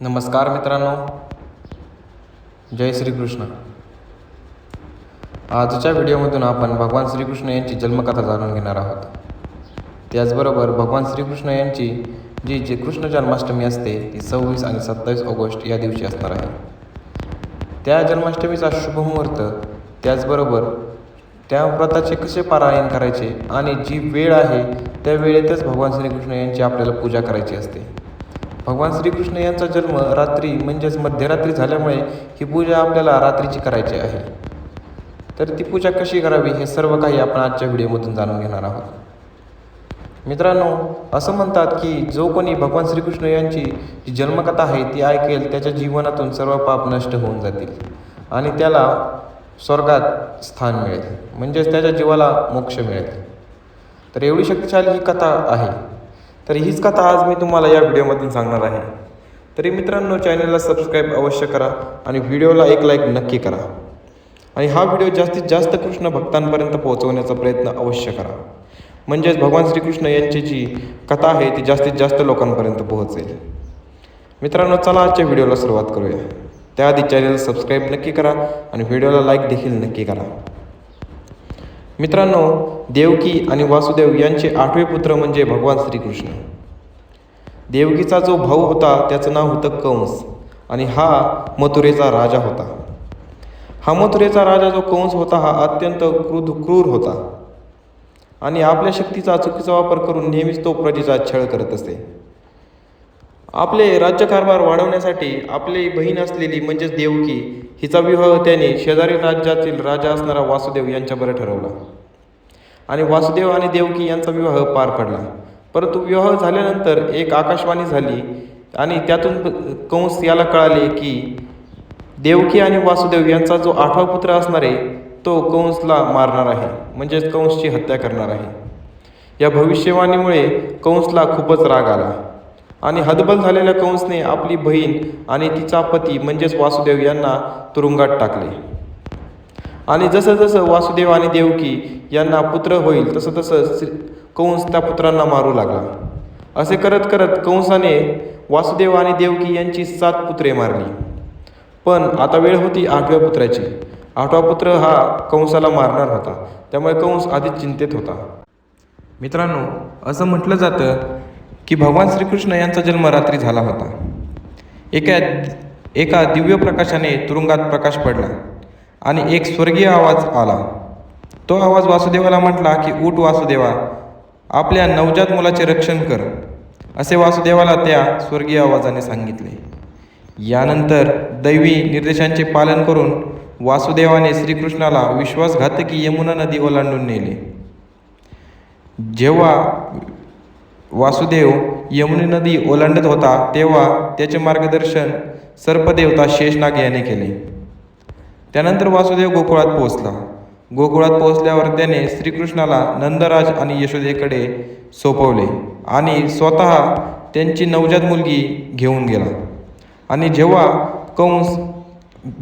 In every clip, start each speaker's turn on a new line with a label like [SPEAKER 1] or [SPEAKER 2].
[SPEAKER 1] नमस्कार मित्रांनो. जय श्रीकृष्ण. आजच्या व्हिडिओमधून आपण भगवान श्रीकृष्ण यांची जन्मकथा जाणून घेणार आहोत. त्याचबरोबर भगवान श्रीकृष्ण यांची जी जी कृष्ण जन्माष्टमी असते ती सव्वीस आणि सत्तावीस ऑगस्ट या दिवशी असणार आहे. त्या जन्माष्टमीचा शुभमुहूर्त त्याचबरोबर त्या व्रताचे कसे पारायण करायचे आणि जी वेळ आहे त्या वेळेतच भगवान श्रीकृष्ण यांची आपल्याला पूजा करायची असते. भगवान श्रीकृष्ण यांचा जन्म रात्री म्हणजेच मध्यरात्री झाल्यामुळे ही पूजा आपल्याला रात्रीची करायची आहे. तर ती पूजा कशी करावी हे सर्व काही आपण आजच्या व्हिडिओमधून जाणून घेणार आहोत. मित्रांनो असं म्हणतात की जो कोणी भगवान श्रीकृष्ण यांची जी जन्मकथा आहे ती ऐकेल त्याच्या जीवनातून सर्व पाप नष्ट होऊन जातील आणि त्याला स्वर्गात स्थान मिळेल. म्हणजेच त्याच्या जीवाला मोक्ष मिळेल. तर एवढी शक्तिशाली ही कथा आहे. तर हीच कथा आज मी तुम्हाला या व्हिडिओमधून सांगणार आहे. तरी मित्रांनो चॅनलला सबस्क्राईब अवश्य करा आणि व्हिडिओला एक लाईक नक्की करा. आणि हा व्हिडिओ जास्तीत जास्त कृष्ण भक्तांपर्यंत पोहोचवण्याचा प्रयत्न अवश्य करा. म्हणजेच भगवान श्रीकृष्ण यांची जी कथा आहे ती जास्तीत जास्त लोकांपर्यंत पोहोचेल. मित्रांनो चला आजच्या व्हिडिओला सुरुवात करूया. त्याआधी चॅनल सबस्क्राईब नक्की करा आणि व्हिडिओला लाईक देखील नक्की करा. मित्रांनो देवकी आणि वासुदेव यांचे आठवे पुत्र म्हणजे भगवान श्रीकृष्ण. देवकीचा जो भाऊ होता त्याचं नाव होतं कंस आणि हा मथुरेचा राजा होता. हा मथुरेचा राजा जो कंस होता हा अत्यंत क्रुध क्रूर होता. आणि आपल्या शक्तीचा चुकीचा वापर करून नेहमीच तो प्रजेचा छळ करत असे. आपले राज्यकारभार वाढवण्यासाठी आपली बहीण असलेली म्हणजेच देवकी हिचा विवाह त्याने शेजारी राज्यातील राजा असणारा वासुदेव यांच्याबरोबर ठरवला. आणि वासुदेव आणि देवकी यांचा विवाह पार पडला. परंतु विवाह झाल्यानंतर एक आकाशवाणी झाली आणि त्यातून कंस याला कळाले की देवकी आणि वासुदेव यांचा जो आठवा पुत्र असणार आहे तो कंसला मारणार आहे. म्हणजेच कंसची हत्या करणार आहे. या भविष्यवाणीमुळे कंसला खूपच राग आला. आणि हदबल झालेल्या कंसने आपली बहीण आणि तिचा पती म्हणजेच वासुदेव यांना तुरुंगात टाकले. आणि जसं जसं वासुदेव आणि देवकी यांना पुत्र होईल तसं तसं श्री- कंस त्या पुत्रांना मारू लागला. असे करत करत कंसाने वासुदेव आणि देवकी यांची सात पुत्रे मारली. पण आता वेळ होती आठव्या पुत्राची. आठवा पुत्र हा कंसाला मारणार होता. त्यामुळे कंस आधीच चिंतेत होता. मित्रांनो असं म्हटलं जातं की भगवान श्रीकृष्ण यांचा जन्म रात्री झाला होता. एका एका दिव्य प्रकाशाने तुरुंगात प्रकाश पडला आणि एक स्वर्गीय आवाज आला. तो आवाज वासुदेवाला म्हटला की ऊट वासुदेवा आपल्या नवजात मुलाचे रक्षण कर. असे वासुदेवाला त्या स्वर्गीय आवाजाने सांगितले. यानंतर दैवी निर्देशांचे पालन करून वासुदेवाने श्रीकृष्णाला विश्वासघातकी यमुना नदी ओलांडून नेले. जेव्हा वासुदेव यमुनी नदी ओलांडत होता तेव्हा त्याचे मार्गदर्शन सर्पदेवता शेषनाग याने केले. त्यानंतर वासुदेव गोकुळात पोहोचला. गोकुळात पोहोचल्यावर त्याने श्रीकृष्णाला नंदराज आणि यशोदेकडे सोपवले आणि स्वतः त्यांची नवजात मुलगी घेऊन गेला. आणि जेव्हा कंस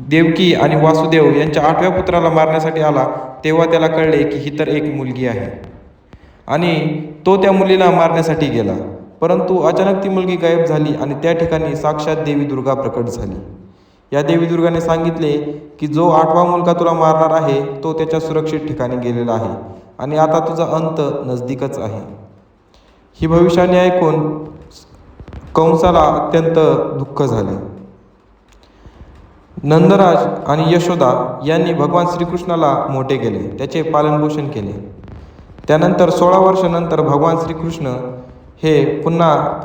[SPEAKER 1] देवकी आणि वासुदेव यांच्या आठव्या पुत्राला मारण्यासाठी आला तेव्हा त्याला कळले की ही तर एक मुलगी आहे. आणि तो त्या मुलीला मारण्यासाठी गेला. परंतु अचानक ती मुलगी गायब झाली आणि त्या ठिकाणी साक्षात देवी दुर्गा प्रकट झाली. या देवी दुर्गाने सांगितले की जो आठवा मुलगा तुला मारणार आहे तो त्याच्या सुरक्षित ठिकाणी गेलेला आहे आणि आता तुझा अंत नजदीकच आहे. ही भविष्याने ऐकून कंसाला अत्यंत दुःख झाले. नंदराज आणि यशोदा यांनी भगवान श्रीकृष्णाला मोठे केले. त्याचे पालनपोषण केले. त्यानंतर सोळा वर्षानंतर भगवान श्रीकृष्ण हे पुन्हा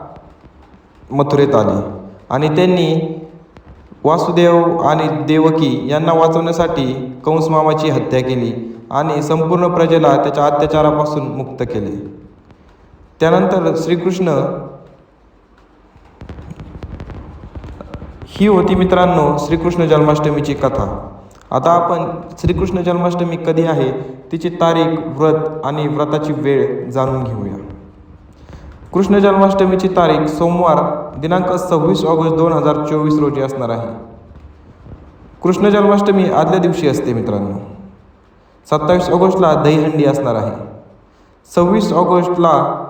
[SPEAKER 1] मथुरेत आले. आणि त्यांनी वासुदेव आणि देवकी यांना वाचवण्यासाठी कंसमामाची हत्या केली आणि संपूर्ण प्रजेला त्याच्या अत्याचारापासून मुक्त केले. त्यानंतर श्रीकृष्ण ही होती मित्रांनो श्रीकृष्ण जन्माष्टमीची कथा. आता आपण श्रीकृष्ण जन्माष्टमी कधी आहे तिची तारीख व्रत आणि व्रताची वेळ जाणून घेऊया. कृष्ण जन्माष्टमीची तारीख सोमवार दिनांक सव्वीस ऑगस्ट दोन हजार चोवीस रोजी असणार आहे. कृष्ण जन्माष्टमी आदल्या दिवशी असते मित्रांनो. सत्तावीस ऑगस्टला दहीहंडी असणार आहे. सव्वीस ऑगस्टला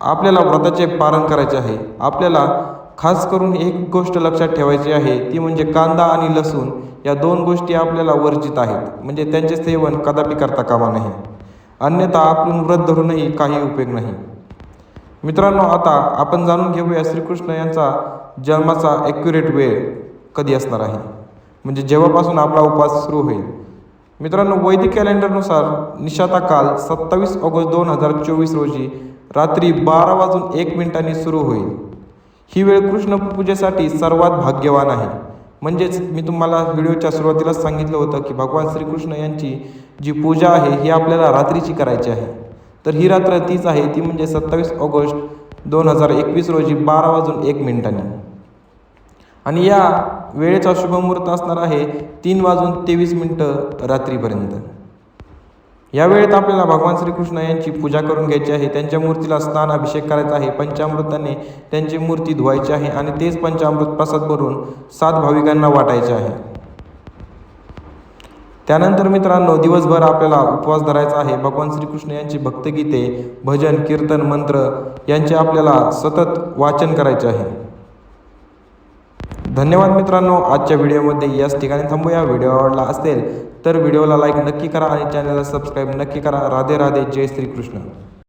[SPEAKER 1] आपल्याला व्रताचे पालन करायचे आहे. आपल्याला खास करून एक गोष्ट लक्षात ठेवायची आहे ती म्हणजे कांदा आणि लसूण या दोन गोष्टी आपल्याला वर्जित आहेत. म्हणजे त्यांचे सेवन कदापि करता कामा नये. अन्यथा आपण व्रत धरूनही काही उपयोग नाही. मित्रांनो आता आपण जाणून घेऊया श्रीकृष्ण यांचा जन्माचा ॲक्युरेट वेळ कधी असणार आहे. म्हणजे जेव्हापासून आपला उपवास सुरू होईल. मित्रांनो वैदिक कॅलेंडरनुसार निशाता काल सत्तावीस ऑगस्ट दोन हजार चोवीस रोजी रात्री बारा वाजून एक मिनिटांनी सुरू होईल. ही वेळ कृष्ण पूजेसाठी सर्वात भाग्यवान आहे. म्हणजेच मी तुम्हाला व्हिडिओच्या सुरुवातीलाच सांगितलं होतं की भगवान श्रीकृष्ण यांची जी पूजा आहे ही आपल्याला रात्रीची करायची आहे. तर ही रात्र तीच आहे ती म्हणजे सत्तावीस ऑगस्ट दोन हजार एकवीस रोजी बारा वाजून एक मिनिटांनी. आणि या वेळेचा शुभमुहूर्त असणार आहे तीन वाजून तेवीस मिनटं रात्रीपर्यंत. या वेळेत आपल्याला भगवान श्रीकृष्ण यांची पूजा करून घ्यायची आहे. त्यांच्या मूर्तीला स्नान अभिषेक करायचा आहे. पंचामृताने त्यांची मूर्ती धुवायची आहे आणि तेच पंचामृत प्रसाद भरून सात भाविकांना वाटायचे आहे. त्यानंतर मित्रांनो दिवसभर आपल्याला उपवास धरायचा आहे. भगवान श्रीकृष्ण यांची भक्तगीते भजन कीर्तन मंत्र यांचे आपल्याला सतत वाचन करायचे आहे. धन्यवाद मित्रांनो. आजच्या व्हिडिओमध्ये याच ठिकाणी थांबूया. व्हिडिओ आवडला असेल तर व्हिडिओला लाईक नक्की करा आणि चॅनलला सबस्क्राईब नक्की करा. राधे राधे जय श्रीकृष्ण.